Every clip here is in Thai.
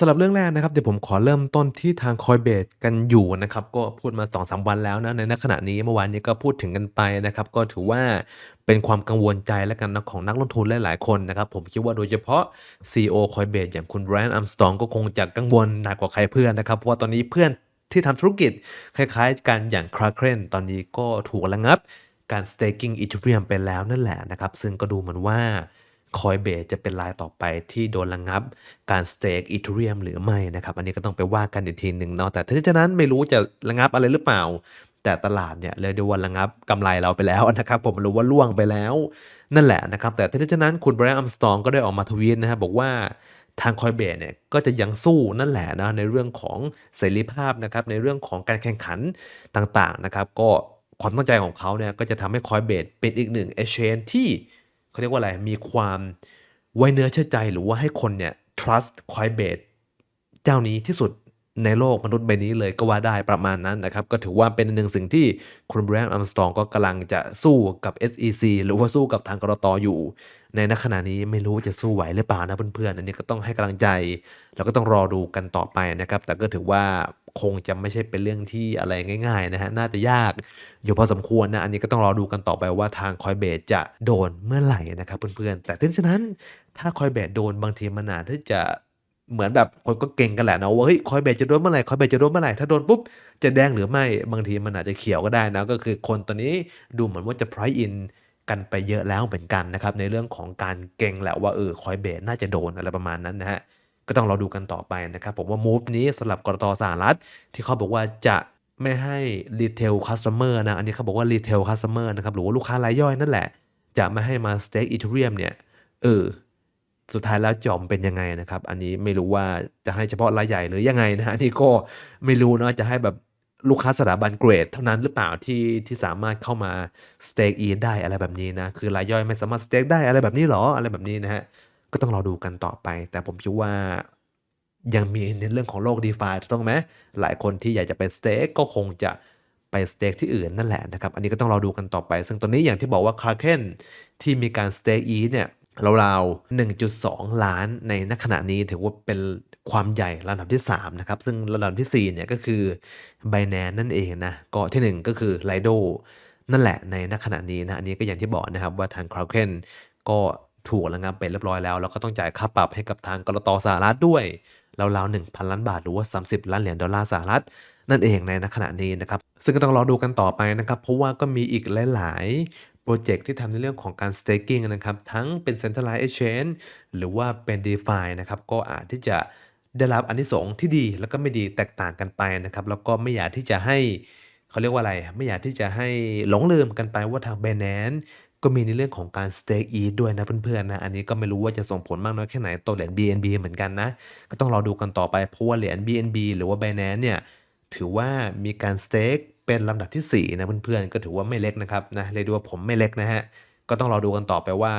สำหรับเรื่องแรกนะครับเดี๋ยวผมขอเริ่มต้นที่ทาง Coinbase กันอยู่นะครับก็พูดมา2-3วันแล้วนะในณขณะนี้เมื่อวานนี้ก็พูดถึงกันไปนะครับก็ถือว่าเป็นความกังวลใจแล้วกันนะของนักลงทุนหลายๆคนนะครับผมคิดว่าโดยเฉพาะ CEO Coinbase อย่างคุณ Brian Armstrong ก็คงจะกังวลหนักกว่าใครเพื่อนนะครับเพราะว่าตอนนี้เพื่อนที่ทำธุรกิจคล้ายๆ กันอย่าง Kraken ตอนนี้ก็ถูกระงับการ staking Ethereum ไปแล้วนั่นแหละนะครับซึ่งก็ดูเหมือนว่า Coinbase จะเป็นรายต่อไปที่โดนระงับการ stake Ethereum หรือไม่นะครับ อันนี้ก็ต้องไปว่ากันอีกทีหนึ่งเนาะแต่ทั้งนี้ทั้นั้นไม่รู้จะระงับอะไรหรือเปล่า แต่ตลาดเนี่ยเลยดูว่าระงับกำไรเราไปแล้วนะครับผมรู้ว่าล่วงไปแล้ว นั่นแหละนะครับ แต่ทั้งนี้ทั้นั้นคุณ Brian Armstrong ก็ได้ออกมาทวีตนะครับบอกว่าทาง Coinbase เนี่ยก็จะยังสู้นั่นแหละนะในเรื่องของเสรีภาพนะครับในเรื่องของการแข่งขันต่างๆนะครับ ก็ความตั้งใจของเขาเนี่ยก็จะทำให้ Coinbase เป็นอีกหนึ่ง exchange ที่ เขาเรียกว่าอะไร มีความไว้เนื้อเชื่อใจหรือว่าให้คนเนี่ย trust Coinbase เจ้านี้ที่สุด ในโลกมนุษย์ใบนี้เลยก็ว่าได้ประมาณนั้นนะครับ ก็ถือว่าเป็นหนึ่งสิ่งที่คุณแบรนด์อัมสตองก็กำลังจะสู้กับ SEC หรือว่าสู้กับทางกรตอยู่ ในณขณะนี้ไม่รู้จะสู้ไหวหรือเปล่านะเพื่อนๆอันนี้ก็ต้องให้กำลังใจ แล้วก็ต้องรอดูกันต่อไปนะครับ แต่ก็ถือว่าคงจะไม่ใช่เป็นเรื่องที่อะไรง่ายๆนะฮะ น่าจะยากอยู่พอสมควรนะ อันนี้ก็ต้องรอดูกันต่อไปว่าทางคอยเบสจะโดนเมื่อไหร่นะครับเพื่อนๆ แต่ถึงฉะนั้นถ้าคอยเบสโดนบางทีมันอาจที่จะ เหมือนแบบคนก็เก่งกันแหละนะว่าเฮ้ยคอยเบสจะโดนเมื่อไหร่คอยเบสจะโดนเมื่อไหร่ถ้าโดนปุ๊บจะแดงหรือไม่บางทีมันอาจจะเขียวก็ได้นะก็คือคนตัวนี้ดูเหมือนว่าจะ price in กันไปเยอะแล้วเหมือนกันนะครับในเรื่องของการเก่งแหละว่าเออคอยเบสน่าจะโดนอะไรประมาณนั้นนะฮะก็ต้องรอดูกันต่อไปนะครับผมว่า move นี้สำหรับกรตสหรัฐที่เขาบอกว่าจะไม่ให้ retail customer นะอันนี้เขาบอกว่า retail customer นะครับหรือว่าลูกค้ารายย่อยนั่นแหละ จะไม่ให้มา stake ethereum เนี่ยเออ สุดท้ายแล้วจอมเป็นยังไงนะครับ อันนี้ไม่รู้ว่าจะให้เฉพาะรายใหญ่หรือยังไงนะฮะนี่ก็ไม่รู้เนาะจะให้แบบลูกค้าสถาบันเกรดเท่านั้นหรือเปล่าที่ที่สามารถเข้ามา stake e ได้อะไรแบบนี้นะ คือรายย่อยไม่สามารถ stake ได้อะไรแบบนี้หรออะไรแบบนี้นะฮะก็ต้องรอดูกันต่อไป แต่ผมคิดว่ายังมีในเรื่องของโลก d e f าถูกต้องไหมหลายคนที่อยากจะไปสเต็กก็คงจะไปสเต็กที่อื่นนั่นแหละนะครับ อันนี้ก็ต้องรอดูกันต่อไป ซึ่งตอนนี้อย่างที่บอกว่า Kraken ที่มีการสเต็กอีเนี่ย ราวๆ 1.2 ล้านในณขณะนี้ถือว่าเป็นความใหญ่ระดับที่ 3 นะครับ ซึ่งระดับทีสี่ 4 เนี่ยก็คือ Binance นั่นเองนะก็ที่ 1 ก็คือ Lido นั่นแหละในณขณะนี้นะอันนี้ก็อย่างที่บอกนะครับว่าทาง Kraken ก็ถูกระงับไปเรียบร้อยแล้ว แล้วก็ต้องจ่ายค่าปรับให้กับทางกรตสหรัฐด้วยราวๆ1,000 ล้านบาทหรือว่า 30 ล้านเหรียญดอลลาร์สหรัฐนั่นเองในณขณะนี้นะครับ ซึ่งก็ต้องรอดูกันต่อไปนะครับ เพราะว่าก็มีอีกหลาย ๆ โปรเจกต์ที่ทำในเรื่องของการ staking นะครับ ทั้งเป็น centralized exchange หรือว่าเป็น DeFi นะครับ ก็อาจที่จะได้รับอานิสงส์ที่ดีแล้วก็ไม่ดีแตกต่างกันไปนะครับ แล้วก็ไม่อยากที่จะให้เขาเรียกว่าอะไร ไม่อยากที่จะให้หลงลืมกันไปว่าทาง Binance ก็มีในเรื่องของการ stake ETH ด้วยนะเพื่อนๆนะ อันนี้ก็ไม่รู้ว่าจะส่งผลมากน้อยแค่ไหนต่อเหรียญ BNB เหมือนกันนะ ก็ต้องรอดูกันต่อไปเพราะว่าเหรียญ BNB หรือว่า Binance เนี่ยถือว่ามีการ stake เป็นลำดับที่4นะเพื่อนๆก็ถือว่าไม่เล็กนะครับนะเรียกได้ว่าผมไม่เล็กนะฮะก็ต้องรอดูกันต่อไปว่า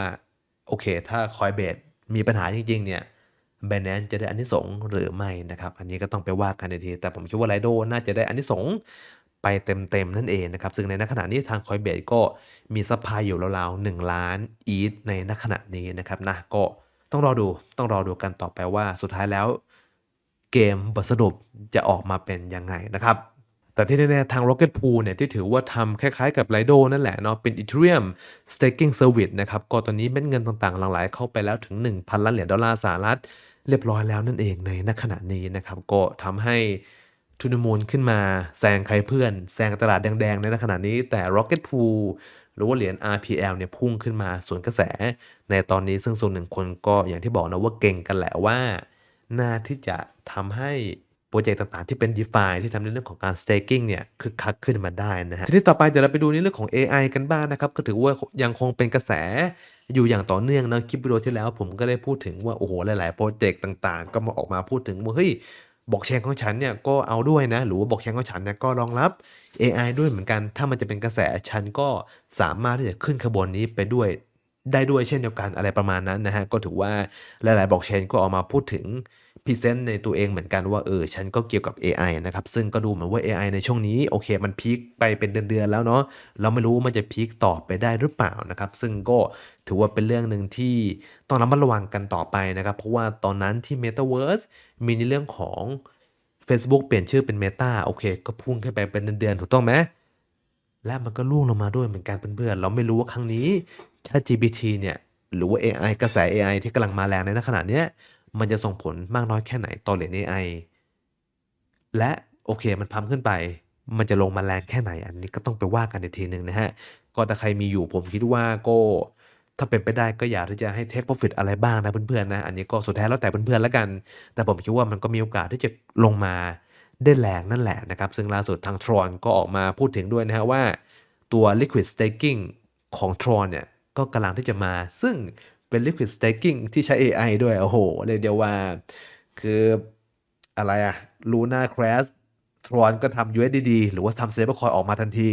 โอเค ถ้า Coinbase มีปัญหาจริงๆเนี่ย Binance จะได้อานิสงส์หรือไม่นะครับ อันนี้ก็ต้องไปว่ากันในที แต่ผมคิดว่า Lido น่าจะได้อานิสงส์ไปเต็มๆนั่นเองนะครับ ซึ่งในณขณะนี้ทาง Coinbase ก็มีซัพพลายอยู่ราวๆ1ล้านอีทในณขณะนี้นะครับนะก็ต้องรอดูต้องรอดูกันต่อไปว่าสุดท้ายแล้ว เกมบทสรุปจะออกมาเป็นยังไงนะครับ แต่ที่แน่ๆทาง Rocket Pool เนี่ยที่ถือว่าทำคล้ายๆกับ Lido นั่นแหละเนาะเป็น Ethereum Staking Service นะครับก็ตอนนี้เม็ดเงินต่างๆหลั่งไหลเข้าไปแล้วถึง 1,000ล้านเหรียญดอลลาร์สหรัฐเรียบร้อยแล้วนั่นเองในณขณะนี้นะครับก็ทำให้ทุนมูลขึ้นมาแซงใครเพื่อนแซงตลาดแดงๆในณขณะนี้แต่ Rocket Pool หรือว่าเหรียญ RPL เนี่ยพุ่งขึ้นมาสวนกระแส ในตอนนี้ซึ่งส่วนหนึ่งคนก็อย่างที่บอกนะว่าเก่งกันแหละว่า น่าที่จะทำให้ โปรเจกต์ต่างๆ ที่เป็น DeFi ที่ทำในเรื่องของการ staking เนี่ยคึกคักขึ้นมาได้นะฮะทีนี้ต่อไปเดี๋ยวเราไปดูในเรื่องของ AI กันบ้างนะครับก็ถือว่ายังคงเป็นกระแสอยู่อย่างต่อเนื่องนะคลิปวิดีโอที่แล้วผมก็ได้พูดถึงว่าโอ้โหหลายๆโปรเจกต์ต่างๆ ก็มาออกมาพูดถึงว่าเฮ้ยบอกเชนของฉันเนี่ยก็เอาด้วยนะ หรือว่าบอกเชนของฉันเนี่ยก็รองรับ AI ด้วยเหมือนกัน ถ้ามันจะเป็นกระแสฉันก็สามารถที่จะขึ้นขบวนนี้ไปด้วย ได้ด้วยเช่นเดียวกันอะไรประมาณนั้นนะฮะ ก็ถือว่าหลายๆ Blockchain ก็ออกมาพูดถึงพรีเซนต์ในตัวเองเหมือนกันว่าเออฉันก็เกี่ยวกับเอไอนะครับ ซึ่งก็ดูเหมือนว่าเอไอในช่วงนี้โอเค มันพีกไปเป็นเดือนๆแล้วเนาะเราไม่รู้ว่ามันจะพีกต่อไปได้หรือเปล่านะครับ ซึ่งก็ถือว่าเป็นเรื่องหนึ่งที่ต้องระมัดระวังกันต่อไปนะครับ เพราะว่าตอนนั้นที่ Metaverse มีในเรื่องของเฟซบุ๊กเปลี่ยนชื่อเป็น Meta โอเค ก็พุ่งขึ้นไปเป็นเดือนๆถูกต้องไหม และมันก็ร่วงลงมาด้วยเหมือนกันเพื่อนๆเราไม่รู้ว่าครั้งนี้ ChatGPT เนี่ยหรือว่าเอไอกระแสเอไอที่กำลังมาแรงในขณะนี้มันจะส่งผลมากน้อยแค่ไหนต่อเหรียญเอไอและโอเคมันพัมขึ้นไป มันจะลงมาแรงแค่ไหน อันนี้ก็ต้องไปว่ากันอีกทีหนึ่งนะฮะ ก็ถ้าใครมีอยู่ผมคิดว่าก็ถ้าเป็นไปได้ก็อยากที่จะให้ Take Profit อะไรบ้างนะเพื่อนๆนะ อันนี้ก็สุดท้ายแล้วแต่เพื่อนๆแล้วกัน แต่ผมคิดว่ามันก็มีโอกาสที่จะลงมา ได้แรงนั่นแหละนะครับ ซึ่งล่าสุดทาง Tron ก็ออกมาพูดถึงด้วยนะครับว่าตัว Liquid Staking ของ Tron เนี่ย ก็กำลังที่จะมา ซึ่งเป็น Liquid Staking ที่ใช้เอไอด้วย โอ้โฮเรียกได้ว่า คืออะไรอะ Luna Crash Tron ก็ทำ USDD หรือว่าทำ Stablecoin ออกมาทันที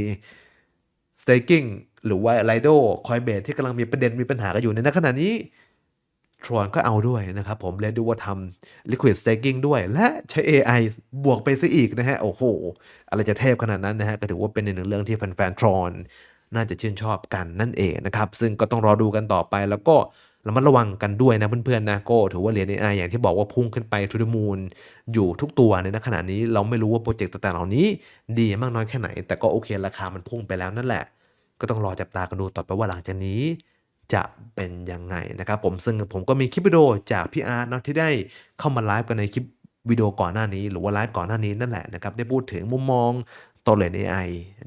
Staking หรือว่า Lido Coinbase ที่กำลังมีประเด็นมีปัญหากันอยู่ในขณะนี้ Tron ก็เอาด้วยนะครับผมเรียกได้ว่าทำ Liquid Staking ด้วย และใช้เอไอบวกไปเสียอีกนะฮะ โอ้โฮอะไรจะเทพขนาดนั้นนะฮะ ก็ถือว่าเป็นหนึ่งเรื่องที่แฟนๆ Tron น่าจะชื่นชอบกันนั่นเองนะครับ ซึ่งก็ต้องรอดูกันต่อไป แล้วก็ระมัดระวังกันด้วยนะเพื่อนๆนะก็ถือว่าเหรียญเอไออย่างที่บอกว่าพุ่งขึ้นไป To the moon อยู่ทุกตัวในขณะนี้เราไม่รู้ว่าพรเจกต์ต่างๆเหล่านี้ ดีมากน้อยแค่ไหน แต่ก็โอเคราคามันพุ่งไปแล้วนั่นแหละ ก็ต้องรอจับตากันดูต่อไปว่าหลังจากนี้ จะเป็นยังไงนะครับผมซึ่งผมก็มีคลิปวิดีโอจากพี่อาร์ตเนาะที่ได้เข้ามาไลฟ์กันในคลิปวิดีโอก่อนหน้านี้ หรือว่าไลฟ์ก่อนหน้านี้นั่นแหละนะครับได้พูดถึงมุมมองต่อเหรียญเอไอ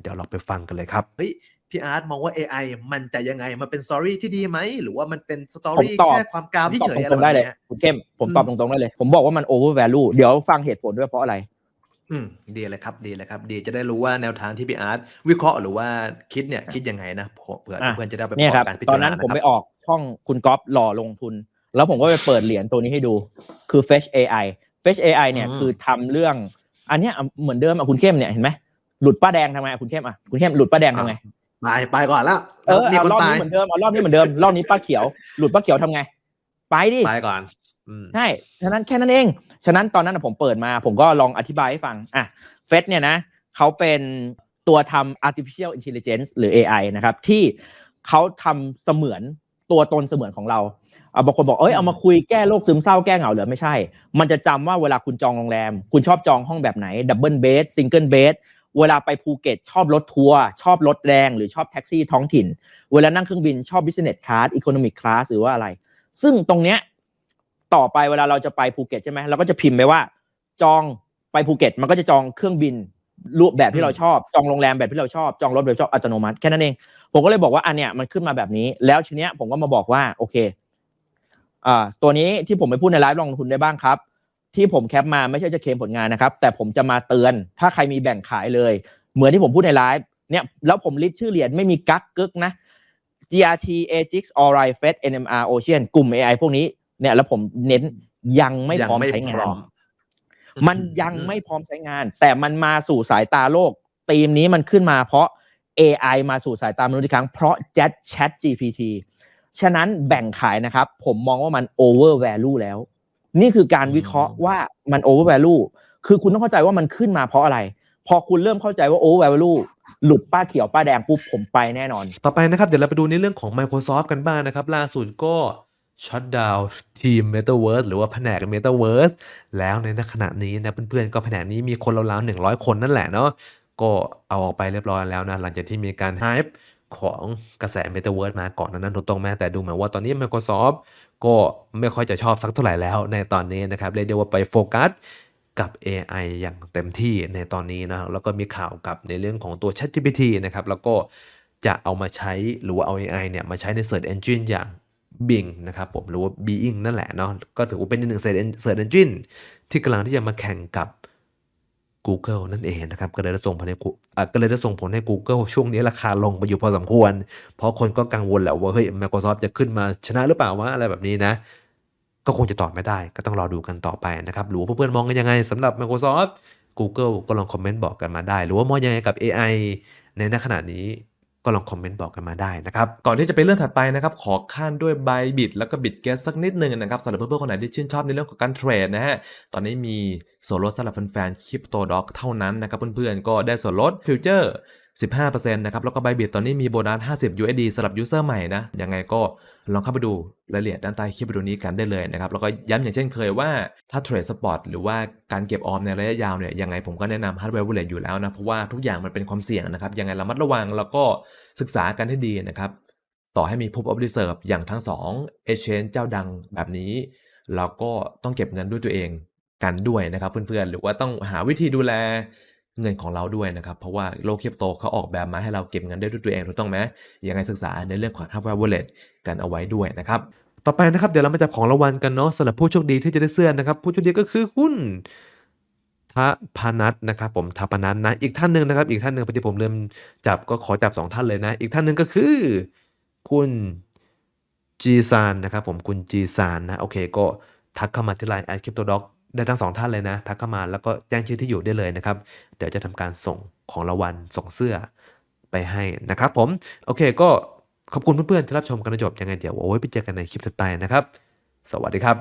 เดี๋ยวเราไปฟังกันเลยครับเฮ้ยพี่อาร์ตมองว่าเอไอมันจะยังไง มันเป็น Story ที่ดีไหม หรือว่ามันเป็นผม Story ตอบแค่ความกาวผมตอบเฉยๆอะไรตรงๆแบได้บเลยเนี้ยคุณเข้มผมอืตอบมตรงๆได้เลย ผมบอกว่ามัน over value เดี๋ยวฟังเหตุผลด้วยเพราะอะไร อืม ดีเลยครับ ดีเลยครับ ดีจะได้รู้ว่าแนวทางที่พี่อาร์ตวิเคราะห์หรือว่าคิดเนี่ยคิดยังไงนะเผื่อเผื่ออาเพื่อนๆจะได้เอาไปปเนี่ระยกอครับบการพิตจาอรนณานั้นนะผมครัไปบออกช่องคุณก๊อฟหล่อลงทุน แล้วผมก็ไปเปิดเหรียญตัวนี้ให้ดู คือ Fetch AI Fetch AI อืเนี่ยมคือทำเรื่อง อันเนี้ยอะเหมือนเดิมอะคุณเข้มเนี่ยเห็นไหมหลุดป้าแดงทำไงอะคุณเข้มอะคุณเข้มหลุดป้าแดงอ้าทำวไง ไปไปก่อนแล้วเออมีเอาคนรอบตานี้ยเหมือนเดิมเอารอบนี้เหมือนเดิมรอบนี้ป้าเขียว หลุดป้าเขียวทำไง ไปดิ ไปก่อนอืม ใช่ฉะนั้นแค่นั้นเอง ฉะนั้นตอนนั้นผมเปิดมาผมก็ลองอธิบายให้ฟังอะเฟสเนี่ยนะเขาเป็นตัวทำ artificial intelligence หรือ AI นะครับ ที่เขาทำเสมือนตัวตนเสมือนของเราบางคนบอกเอ้ยอืเอามาคุยแก้โรคซึมเศร้าแก้เหงาเหรอไม่ใช่ มันจะจำว่าเวลาคุณจองโรงแรม คุณชอบจองห้องแบบไหนดับเบิลเบดซิงเกิลเบดเวลาไปภูเก็ตชอบรถทัวร์ชอบรถแรงหรือชอบแท็กซี่ท้องถิ่น เวลานั่งเครื่องบินชอบ business class economic class หรือว่าอะไร ซึ่งตรงเนี้ย ต่อไปเวลาเราจะไปภูเก็ตใช่ไหมเราก็จะพิมพ์ไปว่า จองไปภูเก็ต มันก็จะจองเครื่องบินรูปแบบอืที่เรามชอบ จองโรงแรมแบบที่เราชอบจองรถแบบชอบอัตโนมัติแค่นั้นเองผมก็เลยบอกว่าอันเนี้ยมันขึ้นมาแบบนี้ แล้วทีเนี้ยผมก็มาบอกว่าโอเคอ่าตัวนี้ที่ผมไปพูดในไลฟ์ลงทุนได้บ้างครับ ที่ผมแคปมาไม่ใช่จะเคลมผลงานนะครับ แต่ผมจะมาเตือนถ้าใครมีแบ่งขายเลย เหมือนที่ผมพูดในไลฟ์เนี่ยแล้วผมลิสต์ชื่อเหรียญไม่มีกักกึกนะ GRT AGX Alright Fed NMR Ocean กลุ่ม AI พวกนี้ เนี่ยแล้วผมเน้นยังไม่ยัพร้อมไม่ใช้พงาร้นอมอืมันยังไม่พร้อมใช้งาน แต่มันมาสู่สายตาโลกธีมนี้มันขึ้นมาเพราะ AI มาสู่สายตามนุษย์อีกครั้ง เพราะ Chat Chat GPT ฉะนั้นแบ่งขายนะครับ ผมมองว่ามัน over value แล้ว นี่คือการอืวิเคราะห์มว่ามัน over value คือคุณต้องเข้าใจว่ามันขึ้นมาเพราะอะไร พอคุณเริ่มเข้าใจว่า over value หลุดป้าเขียวป้าแดงปุ๊บผมไปแน่นอน ต่อไปนะครับ เดี๋ยวเราไปดูในเรื่องของ Microsoft กันบ้างนะครับ ล่าสุดก็ ชัตดาวน์ทีม Metaverse หรือว่าแผนก Metaverse แล้วในขณะนี้นะเพื่อนๆ ก็แผนกนี้มีคนราวๆ100คนนั่นแหละเนาะก็เอาออกไปเรียบร้อยแล้วนะ หลังจากที่มีการ hype ของกระแส Metaverse มาก่อนนานั้นถูกต้องไหมแต่ดูเหมือนว่าตอนนี้ Microsoft ก็ไม่ค่อยจะชอบสักเท่าไหร่แล้วในตอนนี้นะครับเรียกได้ว่าไปโฟกัสกับ AI อย่างเต็มที่ในตอนนี้นะแล้วก็มีข่าวกับในเรื่องของตัว ChatGPT นะครับแล้วก็จะเอามาใช้หรือว่าเอา AI เนี่ยมาใช้ใน Search Engine อย่าง Bing นะครับผมหรือว่า Bing นั่นแหละเนาะก็ถือว่าเป็นอีกหนึ่ง Search Engine ที่กำลังที่จะมาแข่งกับ Google นั่นเองนะครับก็เลยได้ส่งผลให้ก็เลยได้ส่งผลให้ Google ช่วงนี้ราคาลงไปอยู่พอสมควร เพราะคนก็กังวลแหละว่าเฮ้ย Microsoft จะขึ้นมาชนะหรือเปล่าวะอะไรแบบนี้นะ ก็คงจะตอบไม่ได้ ก็ต้องรอดูกันต่อไปนะครับหรือว่าเพื่อนๆมองกันยังไงสำหรับ Microsoft Google ก็ลองคอมเมนต์บอกกันมาได้ หรือว่ามองยังไงกับ AI ในณขณะนี้ ก็ลองคอมเมนต์บอกกันมาได้นะครับ ก่อนที่จะไปเรื่องถัดไปนะครับ ขอขั้นด้วย b y บิดแล้วก็บิดแก๊สักนิดนึงนะครับสำหรับเพื่อนๆคนไหนที่ชื่นชอบในเรื่องของการเทรดนะฮะ ตอนนี้มีส่วนลดสำหรับแฟนๆ Crypto Dog เท่านั้นนะครับเพื่อนๆ ก็ได้ส่วนลดฟิวเจอร์15%นะครับ แล้วก็ Bybit ตอนนี้มีโบนัส 50 USD สำหรับยูเซอร์ใหม่นะ ยังไงก็ลองเข้าไปดูรายละเอียดด้านใต้คลิปวิดีโอนี้กันได้เลยนะครับ แล้วก็ย้ำอย่างเช่นเคยว่าถ้าเทรดสปอร์ตหรือว่าการเก็บออมในระยะยาวเนี่ย ยังไงผมก็แนะนำ Hardware Wallet อยู่แล้วนะ เพราะว่าทุกอย่างมันเป็นความเสี่ยงนะครับ ยังไงระมัดระวังแล้วก็ศึกษากันให้ดีนะครับ ต่อให้มี Proof of Reserve อย่างทั้ง2 Exchange เจ้าดังแบบนี้เราก็ต้องเก็บเงินด้วยตัวเองกันด้วยนะครับเพื่อนๆหรือว่าต้องหาวิธีดูแล เงินของเราด้วยนะครับ เพราะว่าโลกคริปโตเขาออกแบบมาให้เราเก็บเงินได้ด้วยตัวเองถูกต้องไหมยังไงศึกษาในเรื่องของ Hardware Wallet กันเอาไว้ด้วยนะครับต่อไปนะครับเดี๋ยวเรามาจับของรางวัลกันเนาะสำหรับผู้โชคดีที่จะได้เสื้อนะครับ ผู้โชคดีก็คือคุณทพนัทนะครับผมทพนัทนะอีกท่านหนึ่งนะครับ อีกท่านหนึ่งพอดีผมเริ่มจับก็ขอจับสองท่านเลยนะ อีกท่านหนึ่งก็คือ คุณจีซานนะครับผมคุณจีซานนะโอเคก็ทักเข้ามาที่ไลน์แอดคริปโตด็อก ได้ทั้งสองท่านเลยนะทักเข้ามาแล้วก็แจ้งชื่อที่อยู่ได้เลยนะครับ เดี๋ยวจะทำการส่งของรางวัลส่งเสื้อไปให้นะครับผม โอเคก็ขอบคุณเพื่อนๆที่รับชมกันจบยังไงเดี๋ยวโอ้ยไปเจอกันในคลิปถัดไปนะครับ สวัสดีครับ